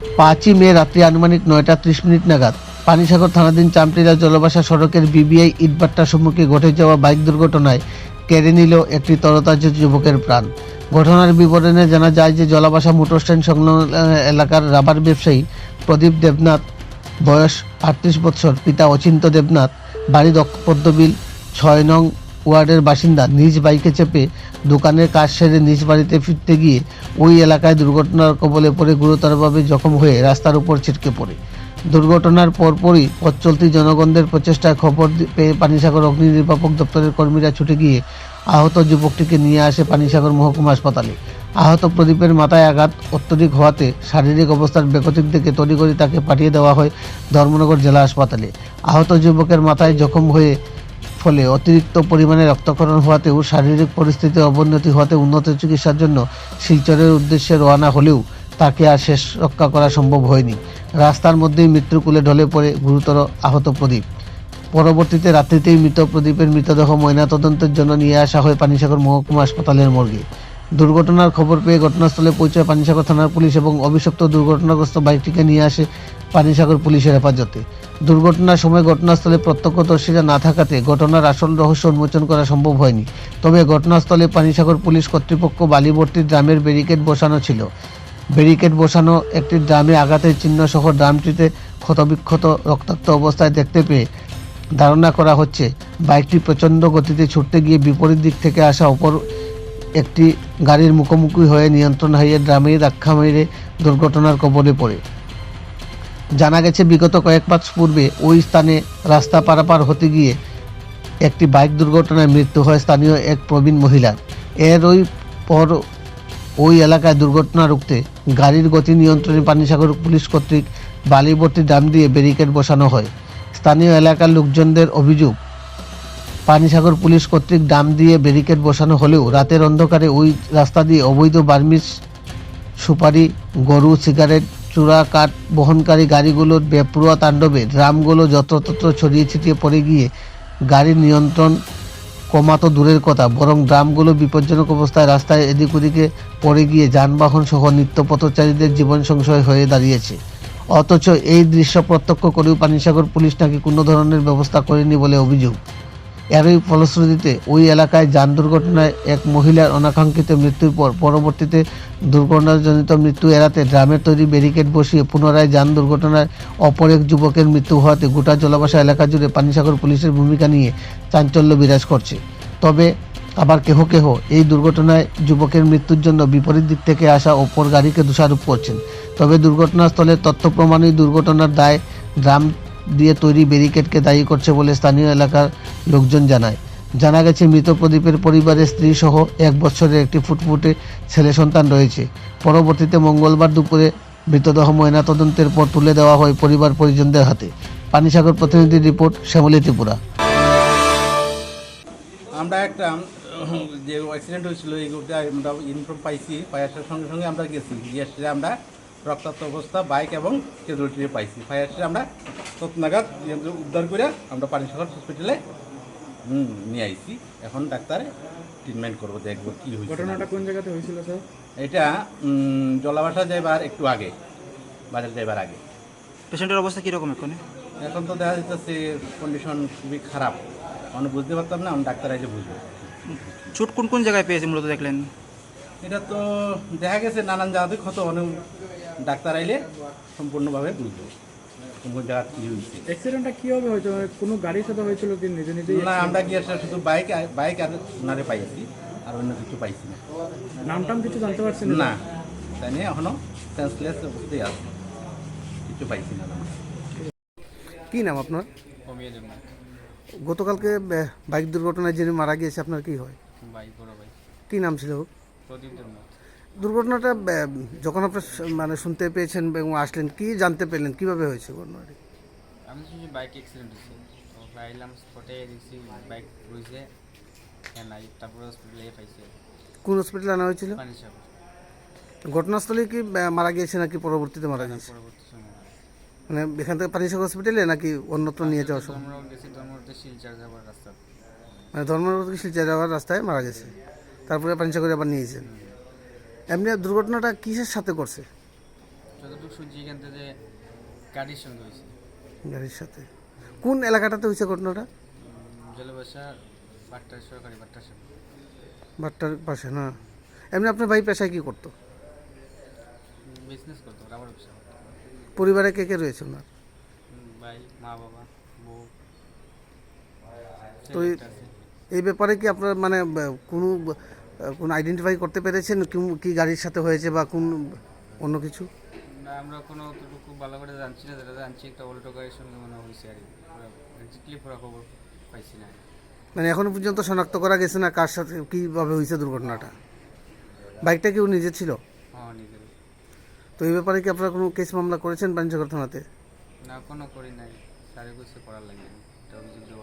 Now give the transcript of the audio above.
পাঁচই মে রাত্রি আনুমানিক নয়টা ত্রিশ মিনিট নাগাদ পানিসাগর থানাধীন চামটিলা জলবাসা সড়কের বিবিআই ইটবাট্টার সম্মুখে ঘটে যাওয়া বাইক দুর্ঘটনায় কেড়ে নিল একটি তরতাজা যুবকের প্রাণ। ঘটনার বিবরণে জানা যায় যে জলাবাসা মোটর স্ট্যান্ড সংলগ্ন এলাকার রাবার ব্যবসায়ী প্রদীপ দেবনাথ, বয়স আটত্রিশ বছর পিতা অচিন্ত দেবনাথ, বাড়ি পদ্মবিল, ছয় নং ওয়ার্ডের বাসিন্দা নিজ বাইকে চেপে দোকানের কাজ সেরে নিজ বাড়িতে ফিরতে গিয়ে ওই এলাকায় দুর্ঘটনার কবলে পড়ে গুরুতরভাবে জখম হয়ে রাস্তার উপর ছিটকে পড়ে। দুর্ঘটনার পরপরই পথ চলতি জনগণদের প্রচেষ্টায় খবর পেয়ে পানিসাগর অগ্নি নির্বাপক দপ্তরের কর্মীরা ছুটে গিয়ে আহত যুবকটিকে নিয়ে আসে পানিসাগর মহকুমা হাসপাতালে। আহত প্রদীপের মাথায় আঘাত অত্যধিক হওয়াতে শারীরিক অবস্থার বেগতিক দেখে তড়িঘড়ি তাকে পাঠিয়ে দেওয়া হয় ধর্মনগর জেলা হাসপাতালে। আহত যুবকের মাথায় জখম হয়ে ফলে অতিরিক্ত পরিমাণে রক্তক্ষরণ হওয়াতেও শারীরিক পরিস্থিতির অবনতি হওয়াতে উন্নত চিকিৎসার জন্য শিলচরের উদ্দেশ্যে রওনা হলেও তাকে আর শেষ রক্ষা করা সম্ভব হয়নি। রাস্তার মধ্যেই মৃত্যুকুলে ঢলে পড়ে গুরুতর আহত প্রদীপ। পরবর্তীতে রাত্রিতেই মৃত প্রদীপের মৃতদেহ ময়নাতদন্তের জন্য নিয়ে আসা হয় পানিসাগর মহকুমা হাসপাতালের মর্গে। দুর্ঘটনার খবর পেয়ে ঘটনাস্থলে পৌঁছায় পানিসাগর থানার পুলিশ এবং অভিশপ্ত দুর্ঘটনাগ্রস্ত বাইকটিকে নিয়ে আসে পানিসাগর পুলিশের হেফাজতে। দুর্ঘটনার সময় ঘটনাস্থলে প্রত্যক্ষদর্শীরা না থাকাতে ঘটনার আসল রহস্য উন্মোচন করা সম্ভব হয়নি। তবে ঘটনাস্থলে পানিসাগর পুলিশ কর্তৃপক্ষ বালিবর্তী ড্রামের ব্যারিকেড বসানো ছিল। ব্যারিকেড বসানো একটি ড্রামে আঘাতের চিহ্ন সহ ড্রামটিতে ক্ষতবিক্ষত রক্তাক্ত অবস্থায় দেখতে পেয়ে ধারণা করা হচ্ছে, বাইকটি প্রচণ্ড গতিতে ছুটতে গিয়ে বিপরীত দিক থেকে আসা অপর একটি গাড়ির মুখোমুখি হয়ে নিয়ন্ত্রণ হারিয়ে ড্রামে ধাক্কা মেরে দুর্ঘটনার কবলে পড়ে। জানা গেছে, বিগত কয়েক মাস পূর্বে ওই স্থানে রাস্তা পারাপার হতে গিয়ে একটি বাইক দুর্ঘটনায় মৃত্যু হয় স্থানীয় এক প্রবীণ মহিলার। এর ওই পর ওই এলাকায় দুর্ঘটনা রুখতে গাড়ির গতি নিয়ন্ত্রণে পানিসাগর পুলিশ কর্তৃক বালিবর্তী ডাম দিয়ে ব্যারিকেড বসানো হয়। স্থানীয় এলাকার লোকজনদের অভিযোগ, পানিসাগর পুলিশ কর্তৃক ডাম দিয়ে ব্যারিকেড বসানো হলেও রাতের অন্ধকারে ওই রাস্তা দিয়ে অবৈধ বার্মিস সুপারি, গরু, সিগারেট চূড়া কাঠ বহনকারী গাড়িগুলোর বেপরোয়া তাণ্ডবে ড্রামগুলো যত্রতত্র ছড়িয়ে ছিটিয়ে পড়ে গিয়ে গাড়ির নিয়ন্ত্রণ কমাতো দূরের কথা, বরং ড্রামগুলো বিপজ্জনক অবস্থায় রাস্তায় এদিক ওদিকে পড়ে গিয়ে যানবাহন সহ নিত্য পথচারীদের জীবন সংশয় হয়ে দাঁড়িয়েছে। অথচ এই দৃশ্য প্রত্যক্ষ করেও পানিসাগর পুলিশ নাকি কোনো ধরনের ব্যবস্থা করেনি বলে অভিযোগ। এরই ফলশ্রুতিতে ওই এলাকায় যান দুর্ঘটনায় এক মহিলার অনাকাঙ্ক্ষিত মৃত্যুর পর পরবর্তীতে দুর্ঘটনাজনিত মৃত্যু এড়াতে ড্রামের তৈরি ব্যারিকেড বসিয়ে পুনরায় যান দুর্ঘটনায় অপর এক যুবকের মৃত্যু হওয়াতে গোটা জলাবাসা এলাকা জুড়ে পানিসাগর পুলিশের ভূমিকা নিয়ে চাঞ্চল্য বিরাজ করছে। তবে আবার কেহ কেহ এই দুর্ঘটনায় যুবকের মৃত্যুর জন্য বিপরীত দিক থেকে আসা অপর গাড়িকে দোষারোপ করছেন। তবে দুর্ঘটনাস্থলে তথ্য প্রমাণই দুর্ঘটনার দায় ড্রাম দিয়ে তৈরি ব্যারিকেডকে দায়ী করছে বলে স্থানীয় এলাকার লোকজন জানায়। জানা গেছে, মৃত প্রদীপের পরিবারের স্ত্রী সহ এক বছরের একটি ফুটফুটে ছেলে সন্তান রয়েছে। পরবর্তীতে মঙ্গলবার দুপুরে মৃতদেহ ময়নাতদন্তের পর তুলে দেওয়া হয় পরিবার পরিজনদের হাতে। পানিসাগর প্রতিনিধির রিপোর্ট, শ্যামলী ত্রিপুরা। আমরা একটা, যে অ্যাক্সিডেন্ট হয়েছিল, এই গ্রুপে আমরা ইনফর্ম পাইছি ফায়ারটার সঙ্গে সঙ্গে আমরা গেছি। গিয়ে আমরা রক্তাক্ত অবস্থা বাইক এবং ক্যাজুয়ালিটি পাইছি। ফায়ারটা আমরা তত নাগাদ উদ্ধার করে আমরা পানি পানিসাগর হসপিটালে হুম, নিয়ে আইছি। এখন ডাক্তারে ট্রিটমেন্ট করব দেখব কী হয়েছে ঘটনাটা কোন জায়গাতে হয়েছিল স্যার? এটা জলাবাসা যাইবার একটু আগে বাজার যাইবার আগে। পেশেন্টের অবস্থা কীরকম এখন এখন তো দেখা যাচ্ছে কন্ডিশন খুবই খারাপ। আমি বুঝতে পারতাম না আমি ডাক্তার এসে বুঝব। চোট কোন কোন জায়গায় পেয়েছে মূলত দেখলেন? এটা তো দেখা গেছে নানান জায়গাতে ক্ষত অনেক ডাক্তার আইলে সম্পূর্ণভাবে বুঝব। কোন জায়গা কী হয়েছে অ্যাক্সিডেন্টটা কীভাবে হয়েছে কোনো গাড়ির সাথে হয়েছিল কি? নিজে নিজেই না আমরা গিয়ে আসলে শুধু বাইক বাইক আর ওনারে পাইছি আর অন্য কিছু পাইছি না। নাম টাম কিছু জানতে পারছেন না? তাই নিয়ে এখনও সেন্সলেস অবস্থায় আছে। কিছু পাইছি না কি নাম আপনার? গতকালকে বাইক দুর্ঘটনায় যিনি মারা গিয়েছে আপনার কি হয়? ভাই কি নাম ছিল? প্রদীপ দুর্ঘটনাটা যখন আপনার স- মানে শুনতে পেয়েছেন এবং আসলেন কি জানতে পেলেন? কীভাবে হয়েছে ঘটনাটি? আমি শুনছি বাইক অ্যাক্সিডেন্ট হয়েছে তো আইলাম স্পটে দেখছি বাইক রয়েছে নাই তারপরে হসপিটালে পাইছে। কোন হসপিটালে আনা হয়েছিল? ঘটনাস্থলে কি মারা গিয়েছে নাকি পরবর্তীতে মারা গিয়েছে? মানে এখান থেকে পানিসাগর হসপিটালে নাকি অন্যত্র নিয়ে যাওয়ার সময়? মানে ধর্মনগর থেকে শিলচর যাওয়ার রাস্তায় মারা গেছে। তারপরে পানিসাগরে আবার নিয়েছেন এমনি দুর্ঘটনাটা কিসের সাথে করছে? যতটুকু শুনছি এখান থেকে গাড়ির সঙ্গে হয়েছে। গাড়ির সাথে। কোন এলাকাটাতে হয়েছে ঘটনাটা? জলবাসা বাট্টা সরকারি বাট্টার বাট্টার পাশে না। এমনি আপনার ভাই পেশায় কি করতো? বিজনেস করতো রাবার ব্যবসা পরিবারে কে কে রয়েছে ওনার? ভাই মা বাবা বউ। তো এই- ব্যাপারে কি আপনার মানে কোনো কোনো আইডেন্টিফাই করতে পেরেছেন? কি- গাড়ির সাথে হয়েছে বা কোন অন্য কিছু? না আমরা কোনো অতটুকু ভালো করে জানছি না যেটা জানছি একটা অল্টো গাড়ির সঙ্গে মনে হয়েছে আর কি। পুরো খবর পাইছি না। মানে এখনও পর্যন্ত শনাক্ত করা গেছে না কার সাথে কীভাবে হয়েছে দুর্ঘটনাটা? বাইকটা কেউ নিজে ছিল? হ্যাঁ তো এই ব্যাপারে কি আপনারা কোনো কেস মামলা করেছেন পাঞ্চগড় থানাতে? না কোনো করি নাই। সারে করার লাগে অভিযোগ